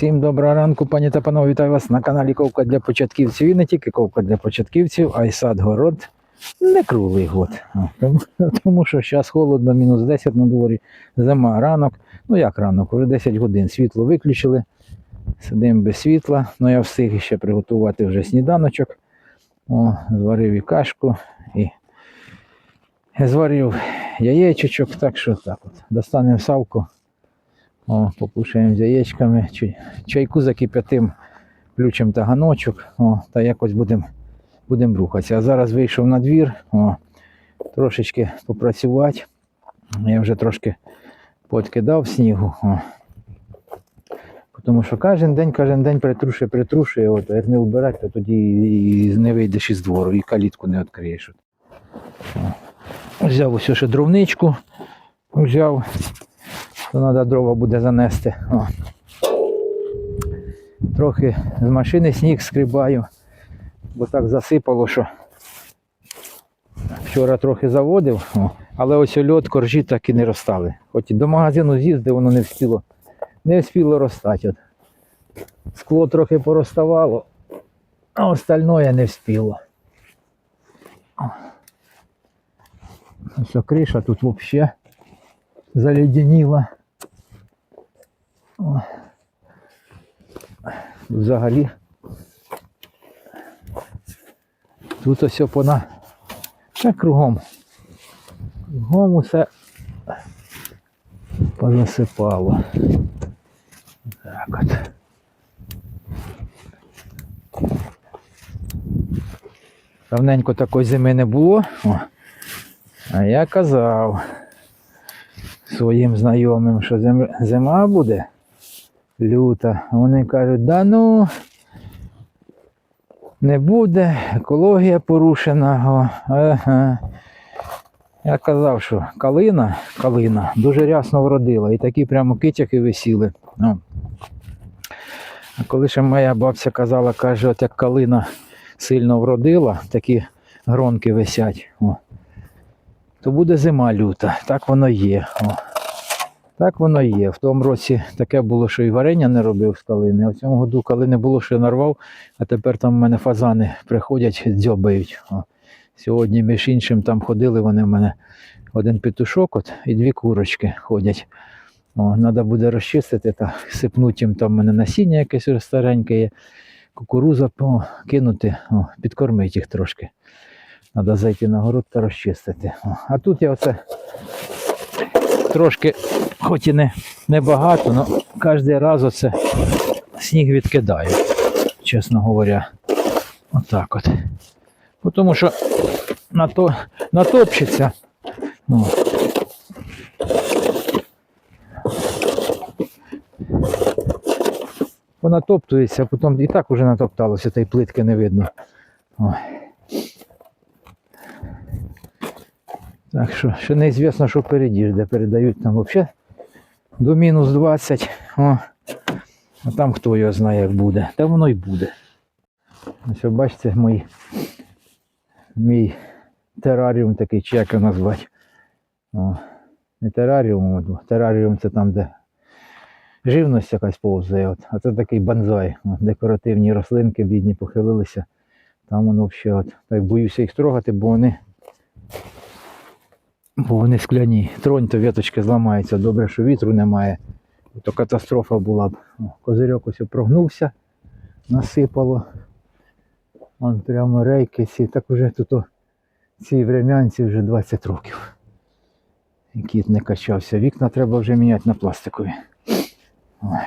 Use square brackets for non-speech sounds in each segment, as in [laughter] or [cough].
Всім доброго ранку, пані та панове, вітаю вас на каналі Ковка для початківців. І не тільки ковка для початківців, а й сад город. Не круглий год. [laughs] Тому, що зараз холодно, мінус 10 на дворі, зима, ранок. Ну як ранок, вже 10 годин. Світло виключили. Сидимо без світла. Ну я встиг ще приготувати вже сніданочок. О, зварив і кашку, і зварив яєчечок, так що так от. Достанемо савку. О, покушаємо з яєчками, чайку закип'ятим, включимо таганочок, о, та якось будемо будем рухатися. А зараз вийшов на двір, о, трошечки попрацювати. Я вже трошки подкидав снігу. О. Тому що кожен день, кожен день притрушує, притрушує, от, а як не вбирати, то тоді і не вийдеш із двору, і калітку не відкриєш. Взяв ось ще дровничку, взяв то треба дрова буде занести. О. Трохи з машини сніг скрибаю, бо так засипало, що вчора трохи заводив, о. але ось льот, коржі так і не розстали. Хоч і до магазину з'їздив, воно не встило, не встило розстати. От. Скло трохи пороставало, а остальное не встило. Ось криша тут взагалі заледеніла. О. Взагалі. Тут ось пона. Все кругом. Кругом усе позасипало. Так от. Давненько такої зими не було. О. А я казав своїм знайомим, що зим- зима буде люта. Вони кажуть, да ну не буде, екологія порушена. Ага. Я казав, що калина, калина дуже рясно вродила і такі прямо китяки висіли. Ну. А коли ще моя бабця казала, каже, от як калина сильно вродила, такі гронки висять, о, то буде зима люта. Так воно є. О. Так воно є. В тому році таке було, що і варення не робив з калини. А в цьому году калини було, що я нарвав, а тепер там в мене фазани приходять, дзьобають. О. Сьогодні, між іншим, там ходили вони в мене один петушок от, і дві курочки ходять. О, Треба буде розчистити та сипнути їм там в мене насіння якесь стареньке є, кукуруза о, кинути, підкормити їх трошки. Треба зайти на город та розчистити. О, а тут я оце трошки, хоч і не, не багато, але кожен раз оце сніг відкидаю, чесно говоря. Отак от. Тому що на то, натопчеться. Ну. Понатоптується, а потім і так уже натопталося, та й плитки не видно. Ой. Так що, ще неізвісно, що впереді, де передають там взагалі до мінус 20. О. А там хто його знає, як буде. Та воно й буде. Ось бачите мій, мій тераріум такий, чи як його назвати. О. Не тераріум, тераріум це там, де живність якась повзає. От. А це такий банзай. О, декоративні рослинки бідні похилилися. Там воно взагалі. Так боюся їх трогати, бо вони бо вони скляні. Тронь, то віточки зламаються. Добре, що вітру немає. То катастрофа була б. Козирьок ось прогнувся, насипало. Вон прямо рейки ці. Так уже тут о, цій врем'янці вже 20 років. Кіт не качався. Вікна треба вже міняти на пластикові. Ой.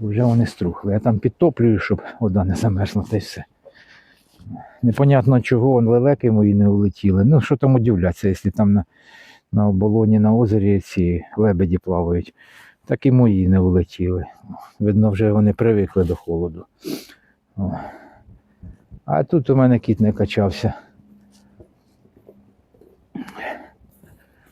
Вже вони струхли. Я там підтоплюю, щоб вода не замерзла, та й все. Непонятно чого лелеки мої не улетіли. Ну, що там удивляться, якщо там на, на оболоні, на озері ці лебеді плавають. Так і мої не улетіли. Видно, вже вони привикли до холоду. О. А тут у мене кіт не качався.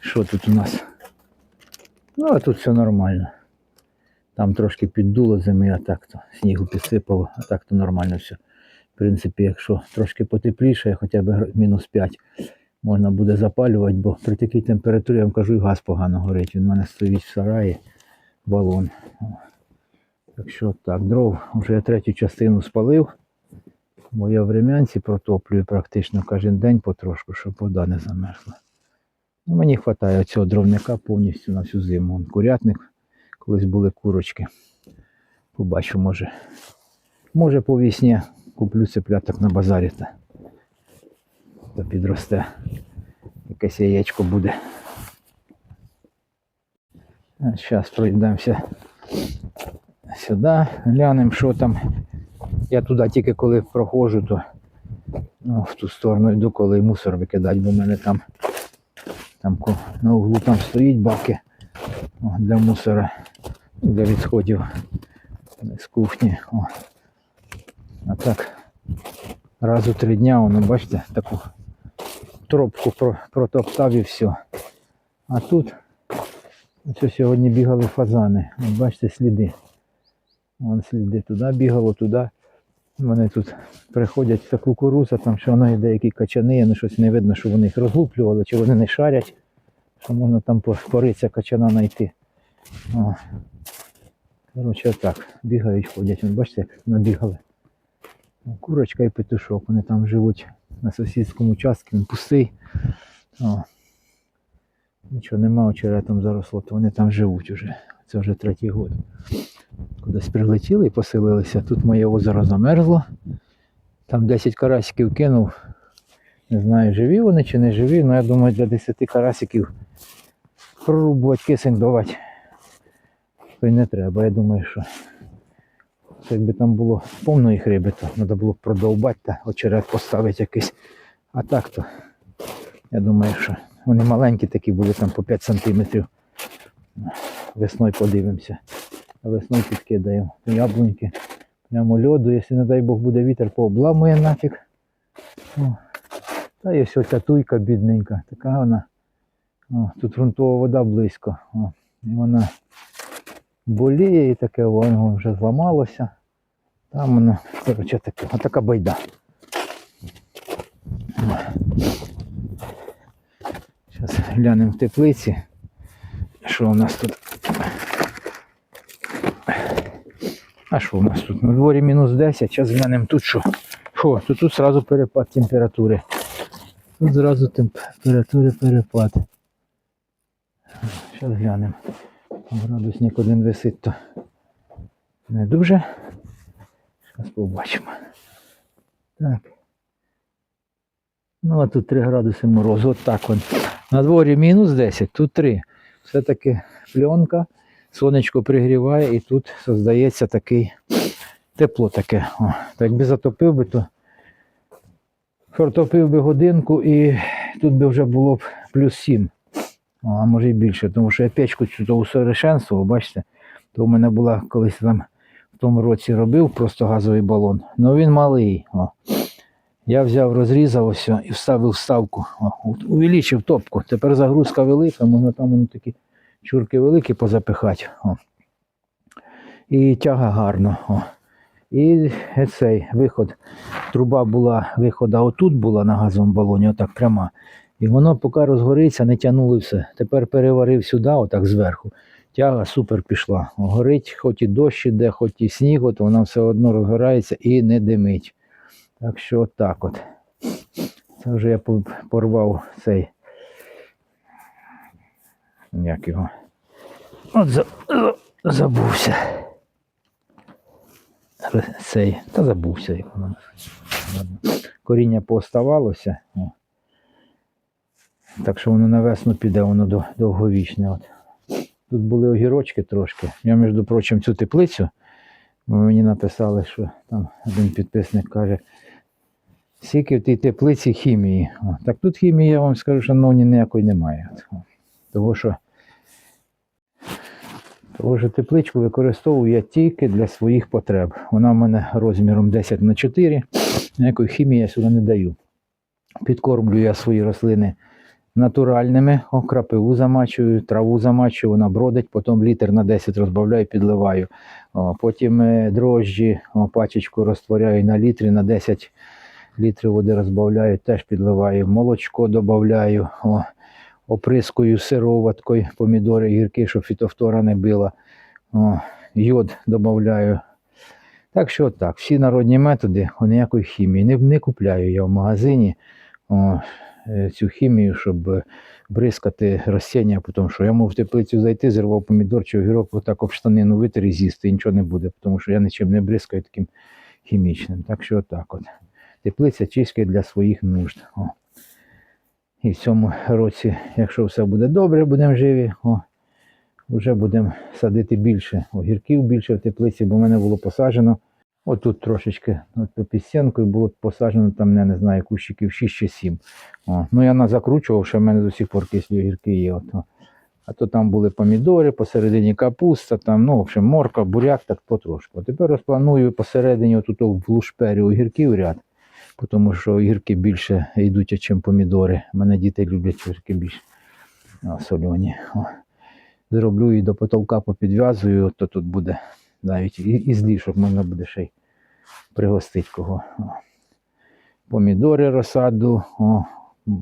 Що тут у нас? Ну, а тут все нормально. Там трошки піддуло зими, а так то снігу підсипало, а так то нормально все. В принципі, якщо трошки потепліше, хоча б мінус 5, можна буде запалювати, бо при такій температурі, я вам кажу, і газ погано горить. Він в мене стоїть в сараї, балон. Так що так, дров вже я третю частину спалив. Бо я в рем'янці протоплюю практично кожен день потрошку, щоб вода не замерзла. Ну, мені вистачає цього дровника повністю на всю зиму. Вон Курятник, колись були курочки. Побачу, може. Може по весні куплю цепляток на базарі та, та підросте. Якесь яєчко буде. Зараз пройдемося сюди, глянемо, що там. Я туди тільки коли проходжу, то ну, в ту сторону йду, коли мусор викидати, бо в мене там, там на углу там стоїть баки для мусора, для відходів з кухні. О. Так, раз у три дня, воно, бачите, таку тропку протоптав і все. А тут ось сьогодні бігали фазани. От бачите сліди. Вон сліди туди бігало, туди. Вони тут приходять ця кукуруза, там що вона є деякі качани, ну щось не видно, що вони їх розлуплювали, чи вони не шарять, що можна там по- пориця качана знайти. Коротше, так, бігають, ходять. Бачите, як набігали. О, Курочка і петушок, вони там живуть на сусідському участку, він пустий. О. Нічого нема, очеретом заросло, то вони там живуть уже. Це вже третій год. Кудись прилетіли і поселилися. Тут моє озеро замерзло. Там 10 карасиків кинув. Не знаю, живі вони чи не живі, але я думаю, для 10 карасиків прорубувати кисень давати. То й не треба. Я думаю, що якби там було повно їх риби, то треба було б продовбати та очерет поставити якийсь. А так то, я думаю, що вони маленькі такі були там по 5 сантиметрів. Весною подивимося. Весною підкидаємо. Яблуньки. Прямо льоду, якщо не дай Бог буде вітер, пообламує нафіг. О. Та є все ця туйка бідненька. Така вона. О, тут ґрунтова вода близько. О. І вона боліє і таке, воно вже зламалося. Там воно, коротше, таке, отака байда. Зараз глянемо в теплиці. Що у нас тут? А що у нас тут? На дворі мінус 10, зараз глянемо тут що. Фу, то тут зразу перепад температури. Тут зразу температури перепад. Зараз глянемо. Градусник один висить, то не дуже. Зараз побачимо. Так. Ну, а тут 3 градуси морозу. От так он. На дворі мінус 10, тут 3. Все-таки пленка, сонечко пригріває і тут создається такий тепло таке. О, так якби затопив би, то протопив би годинку і тут би вже було б плюс 7. О, а може і більше, тому що я печку то усовершенствував, бачите, то в мене була колись там в тому році робив просто газовий балон. Ну він малий. О. Я взяв, розрізав ось і вставив вставку. О, увеличив топку. Тепер загрузка велика, можна там воно такі чурки великі позапихати. О. І тяга гарно. О. І цей виход. Труба була, вихода отут була на газовому балоні, отак пряма. І воно поки розгориться, не тягнули все. Тепер переварив сюди, отак зверху. Тяга супер пішла. Горить, хоч і дощ іде, хоч і сніг, от вона все одно розгорається і не димить. Так що отак от. Це вже я порвав цей. Як його. От за, за- забувся. Цей. Та забувся, як воно. Коріння пооставалося. О. Так що воно на весну піде, воно довговічне. От. Тут були огірочки трошки. Я, між прочим, цю теплицю. Мені написали, що там один підписник каже, скільки в тій теплиці хімії. О, так тут хімії, я вам скажу, шановні, ніякої немає. От, о. Що, тому що тепличку використовую я тільки для своїх потреб. Вона в мене розміром 10 на 4. Ніякої хімії я сюди не даю. Підкормлюю я свої рослини натуральними, о, крапиву замачую, траву замачую, вона бродить, потім літр на 10 розбавляю, підливаю. Потім е, дрожжі, пачечку розтворяю на літрі, на 10 літрів води розбавляю, теж підливаю. Молочко додаю, оприскую сироваткою, помідори, гірки, щоб фітофтора не била. Йод додаю. Так що так, всі народні методи, о, ніякої хімії. Не, не купляю я в магазині о, цю хімію, щоб е, бризкати розсіння, тому що я можу в теплицю зайти, зірвав помідор чи огірок, отак об штанину витер і з'їсти, і нічого не буде, тому що я нічим не бризкаю таким хімічним. Так що отак от. Теплиця чистка для своїх нужд. О. І в цьому році, якщо все буде добре, будемо живі, о, вже будемо садити більше огірків більше в теплиці, бо в мене було посаджено. Отут трошечки от під стінкою було посаджено там, я не знаю, кущиків 6 чи 7. О, ну я на закручував, що в мене до сих пор кислі огірки є. От. А то там були помідори, посередині капуста, там, ну, в общем, морка, буряк, так потрошку. А тепер розпланую посередині отут в лушпері огірків ряд, тому що огірки більше йдуть, ніж помідори. У мене діти люблять огірки більше о, сольоні. О. Зроблю і до потолка попідв'язую, то тут буде навіть і, і з лішок можна буде ще й пригостити кого. Помідори розсаду,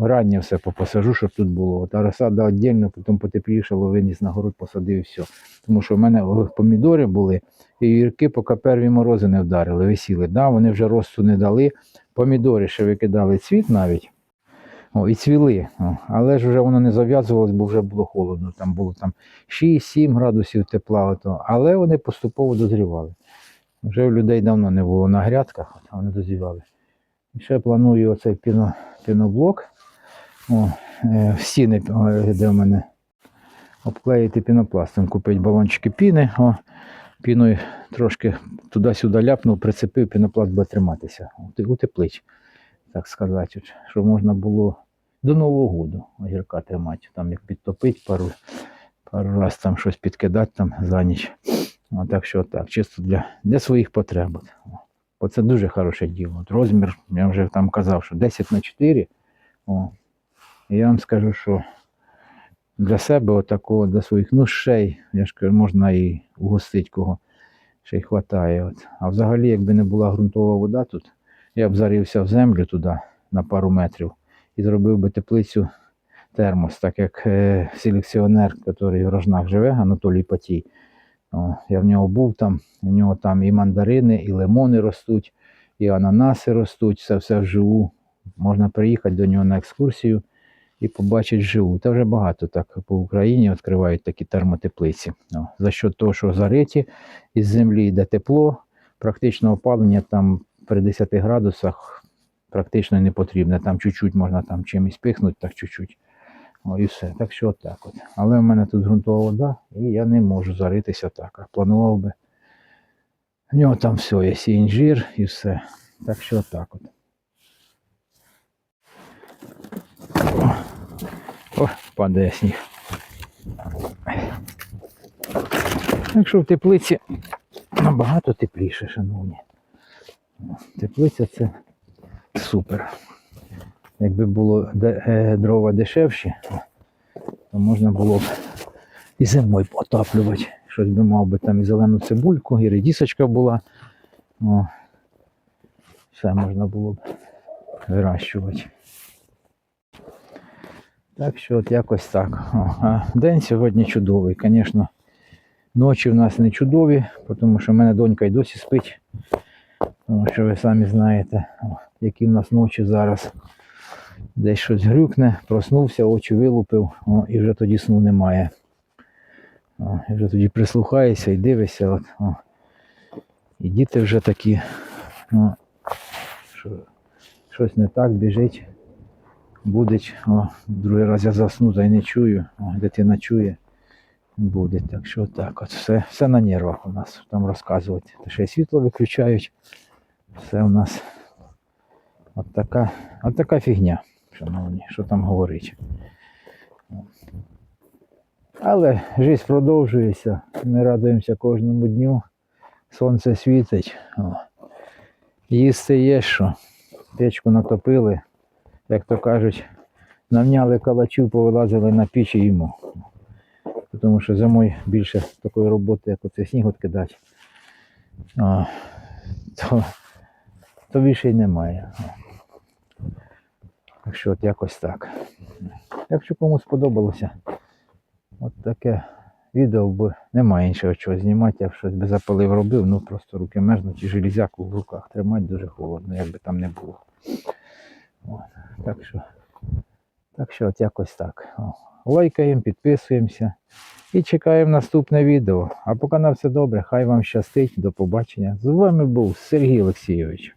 раннє все попосажу, щоб тут було. Та розсада віддільно, потім потеплішало, виніс на город, посадив і все. Тому що в мене помідори були, і гірки, поки перві морози не вдарили, висіли. Да, вони вже росту не дали. Помідори ще викидали цвіт навіть. О, і цвіли. О, але ж вже воно не зав'язувалось, бо вже було холодно. Там було там 6-7 градусів тепла. Ото. Але вони поступово дозрівали. Вже у людей давно не було на грядках, а вони дозрівали. І ще планую оцей піно, піноблок. О, е, стіни, де в мене обклеїти пінопластом, купити балончики піни. О, піною трошки туди-сюди ляпнув, прицепив, пінопласт буде триматися. Утеплить, так сказати, щоб можна було до Нового року огірка тримати. Там як підтопить пару, пару раз там щось підкидати там за ніч. А так що так, чисто для, для своїх потреб. От. Бо це дуже хороше діло. От розмір, я вже там казав, що 10 на 4. О. І я вам скажу, що для себе отакого, для своїх, ну ще й, я ж кажу, можна і угостити кого ще й хватає. От. А взагалі, якби не була ґрунтова вода тут, я б зарився в землю туди на пару метрів і зробив би теплицю термос, так як е, селекціонер, який в Рожнах живе, Анатолій Патій. О, я в нього був там, у нього там і мандарини, і лимони ростуть, і ананаси ростуть, це все вживу. Можна приїхати до нього на екскурсію і побачити вживу. Та вже багато так по Україні відкривають такі термотеплиці. О, за що того, що зариті, із землі йде тепло, практично опалення там при 10 градусах практично не потрібне. Там чуть-чуть можна там чимось пихнути, так чуть-чуть. О, і все. Так що отак от. Але в мене тут ґрунтова вода, і я не можу заритися так. А планував би. В нього там все, є і інжир і все. Так що отак от. О, падає сніг. Так що в теплиці набагато тепліше, шановні. Теплиця це супер. Якби було е, дрова дешевші, то можна було б і зимою отаплювати. Щось би мав би там і зелену цибульку, і редісочка була. О, все можна було б вирощувати. Так що от якось так. О, а день сьогодні чудовий. Звісно, ночі в нас не чудові, тому що в мене донька й досі спить. Тому що ви самі знаєте, о, які в нас ночі зараз. Десь щось грюкне, проснувся, очі вилупив, о, і вже тоді сну немає. О, і вже тоді прислухаєшся і дивишся. От, о. І діти вже такі, о, що щось не так біжить, будить. О, другий раз я засну та й не чую, о, дитина чує, буде. Так що так, от все, все на нервах у нас там розказувати. Та ще й світло виключають. Все у нас от така, от така фігня, шановні, що там говорить. Але життя продовжується, ми радуємося кожному дню. Сонце світить. Їсти є що. Печку натопили, як то кажуть, навняли калачів, повилазили на піч і їмо. Тому що зимою більше такої роботи, як оце сніг відкидати, то, то більше й немає. Що от якось так. Якщо комусь сподобалося, от таке відео, бо немає іншого чого знімати. Я б щось би запалив робив, ну просто руки мерзнуть і железяку в руках тримати дуже холодно, як би там не було. От. Так що, так що от якось так. Лайкаємо, підписуємося і чекаємо наступне відео. А поки на все добре, хай вам щастить, до побачення. З вами був Сергій Олексійович.